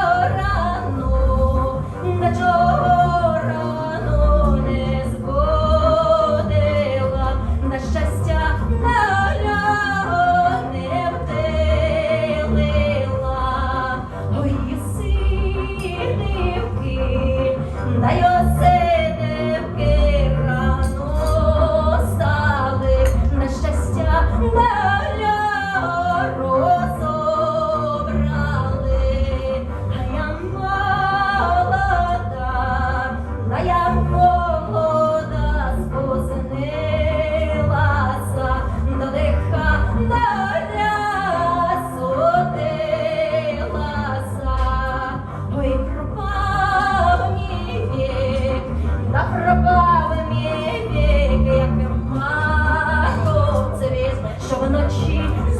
рано Sono cibo